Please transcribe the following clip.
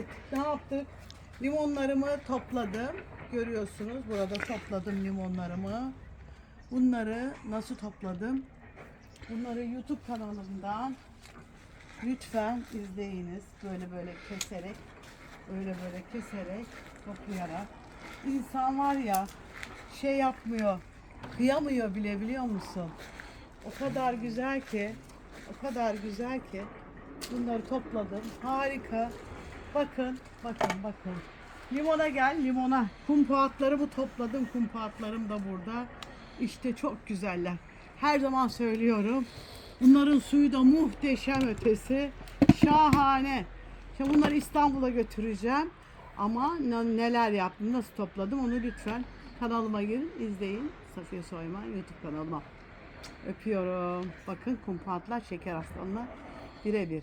Evet, ne yaptık? Limonlarımı topladım. Görüyorsunuz burada topladım limonlarımı. Bunları nasıl topladım? Bunları YouTube kanalımdan lütfen izleyiniz. Böyle böyle keserek, böyle böyle keserek, toplayarak. İnsan var ya şey yapmıyor, kıyamıyor bile biliyor musun? O kadar güzel ki, o kadar güzel ki bunları topladım. Harika. Bakın, bakın, bakın. Limona gel, limona. Kumpağatlarımı topladım. Kumpağatlarım da burada. İşte çok güzeller. Her zaman söylüyorum. Bunların suyu da muhteşem ötesi. Şahane. Şimdi bunları İstanbul'a götüreceğim. Ama ne- neler yaptım, nasıl topladım onu lütfen kanalıma girin, izleyin. Safiye Soyman YouTube kanalıma. Öpüyorum. Bakın kumpatlar şeker aslanlar birebir.